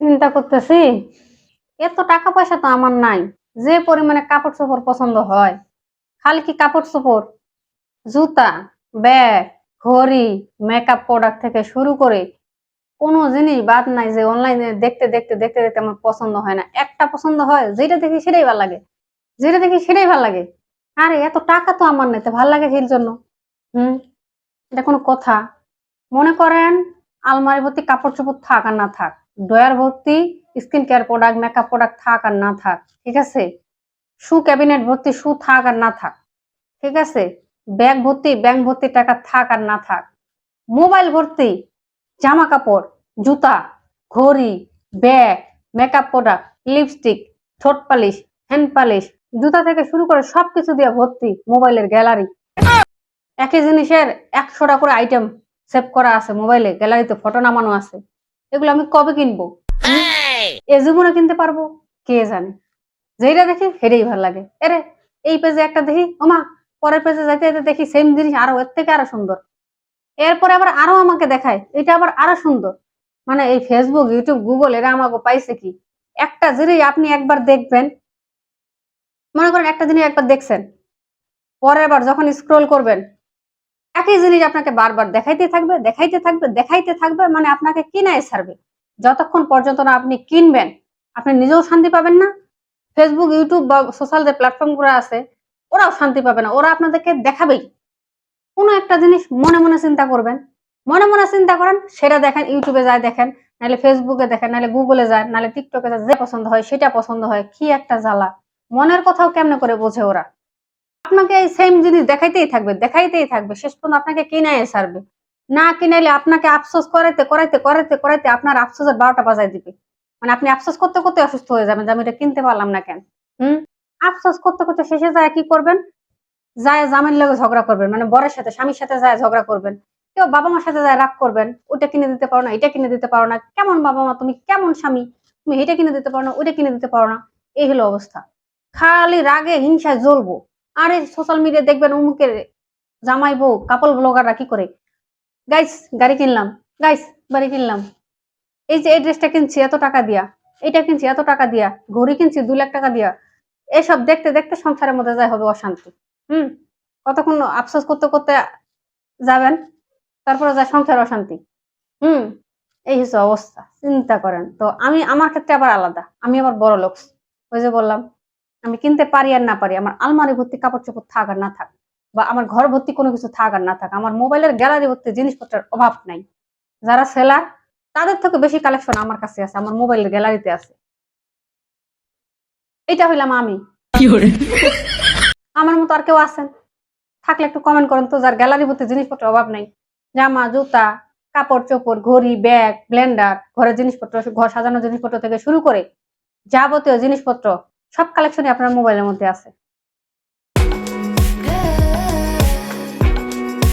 চিন্তা করতেছি, এত টাকা পয়সা তো আমার নাই, যে পরিমাণে কাপড় চোপড় পছন্দ হয়, খালি কি কাপড় চোপড়? জুতা, ব্যাগ, ঘড়ি মেকআপ প্রোডাক্ট থেকে শুরু করে কোনো জিনিস বাদ নাই যে অনলাইনে দেখতে দেখতে দেখতে দেখতে আমার পছন্দ হয় না। একটা পছন্দ হয়, যেটা দেখি সেটাই ভালো লাগে। যেটা দেখি সেটাই ভালো লাগে। আরে, এত টাকা তো আমার নেই ভালো লাগে সেই জন্য? হুম? এটা কোনো কথা। মনে করেন আলমারি ভর্তি কাপড় চোপড় থাক আর না থাক। ডয়ার ভর্তি skin care product makeup product থাক আর না থাক, ঠিক আছে? শু ক্যাবিনেট ভর্তি শু থাক আর না থাক, ঠিক আছে? ব্যাগ ভর্তি, ব্যাংক ভর্তি টাকা থাক আর না থাক। মোবাইল ভর্তি, জামা কাপড়, জুতা, ঘড়ি, ব্যাগ মেকআপ প্রোডাক্ট লিপস্টিক ঠোঁট পালিশ হ্যান্ড পালিশ জুতা থেকে শুরু করে সবকিছু দিয়ে ভর্তি মোবাইলের গ্যালারি একই জিনিসের একশোটা করে আইটেম সেভ করা আছে মোবাইলে গ্যালারিতে ফটো নামানো আছে। এগুলো আমি কবে কিনবো? এ জীবনে কিনতে পারব? কে জানে? যেটা দেখি সেটাই ভালো লাগে। এরে এই পেজে একটা দেখি ওমা পরের পেজে যাইতে যাইতে দেখি সেম জিনিস আরও এর থেকে আরও সুন্দর। এরপরে আবার আরও আমাকে দেখায় এটা আবার আরও সুন্দর। মানে এই ফেসবুক ইউটিউব গুগল এরা আমাকে পাইছে কি? একটা জিনিস আপনি একবার দেখবেন মনে করেন একটা জিনিস একবার দেখছেন। পরের বার যখন স্ক্রোল করবেন একই জিনিস আপনাকে বারবার দেখাইতে থাকবে দেখাইতে থাকবে দেখাইতে থাকবে মানে আপনাকে কিনায় ছাড়বে। যতক্ষণ পর্যন্ত না আপনি কিনবেন, আপনি নিজেও শান্তি পাবেন না। ফেসবুক ইউটিউব বা সোশ্যাল যে প্ল্যাটফর্মগুলো আছে, ওরাও শান্তি পাবে না। ওরা আপনাদেরকে দেখাবেই। কোনো একটা জিনিস মনে মনে চিন্তা করবেন। মনে মনে চিন্তা করেন, সেটা দেখেন ইউটিউবে যায় দেখেন, নাহলে ফেসবুকে দেখেন, নাহলে গুগলে যায়, নাহলে টিকটকে যায়, যে পছন্দ হয়, সেটা পছন্দ হয়, কি একটা জ্বালা। মনের কথাও কেমনে করে বোঝে ওরা? আপনাকে সেম জিনিস দেখাইতেই থাকবে দেখাইতেই থাকবে। শেষ পর্যন্ত আপনাকে কিনাই ছাড়বে? না কিনাইলে আপনাকে আফসোস করাইতে করাইতে করাইতে করাইতে আপনার আফসোসের বারোটা বাজায় দিবে। মানে আপনি আফসোস করতে করতে অসুস্থ হয়ে যাবেন যে আমি এটা কিনতে পারলাম না কেন? হুম? আফসোস করতে করতে শেষে যায় কি করবেন? যায় জামের লগে ঝগড়া করবেন মানে বরের সাথে, স্বামীর সাথে যায় ঝগড়া করবেন। কেউ বাবা মার সাথে যায় রাগ করবেন ওটা কিনে দিতে পারো না, এটা কিনে দিতে পারো না। কেমন বাবা মা তুমি কেমন স্বামী? তুমি এটা কিনে দিতে পারো না ওটা কিনে দিতে পারো না। এই হলো অবস্থা। খালি রাগে হিংসায় জ্বলবো। আরে সোশ্যাল মিডিয়া দেখবেন অমুকের জামাই বউ কাপল ব্লগাররা কি করে? গাইস গাড়ি কিনলাম। গাইস বাড়ি কিনলাম। এই যে এই ড্রেসটা কিনছি, এত টাকা দিয়া। এটা কিনছি, এত টাকা দিয়া। ঘড়ি কিনছি দু লাখ টাকা দিয়া। এসব দেখতে দেখতে সংসারের মধ্যে যাই হবে অশান্তি। হুম? কতক্ষণ আফসোস করতে করতে যাবেন? তারপরে যায় সংসার অশান্তি। হুম? এই হচ্ছে অবস্থা। চিন্তা করেন। তো আমি, আমার ক্ষেত্রে আবার আলাদা। আমি আবার বড় লোক ওই যে বললাম আমি কিনতে পারি আর না পারি আমার আলমারি ভর্তি কাপড় চোপড় থাক আর না থাক বা আমার ঘর ভর্তি কোনো কিছু থাক আর না থাক আমার মোবাইলের গ্যালারি ভর্তি জিনিসপত্রের অভাব নাই। যারা সেলার তাদের থেকে বেশি কালেকশন আমার কাছে আছে আমার মোবাইলের গ্যালারিতে আছে। এটা হইলাম আমি। আমার মতো আর কেউ আছেন? থাকলে একটু কমেন্ট করেন তো যার গ্যালারি ভর্তি জিনিসপত্রের অভাব নাই। জামা জুতা কাপড় চোপড় ঘড়ি ব্যাগ ব্লেন্ডার ঘরের জিনিসপত্র ঘর সাজানোর জিনিসপত্র থেকে শুরু করে যাবতীয় জিনিসপত্র সব কালেকশনই আপনার মোবাইলের মধ্যে আছে।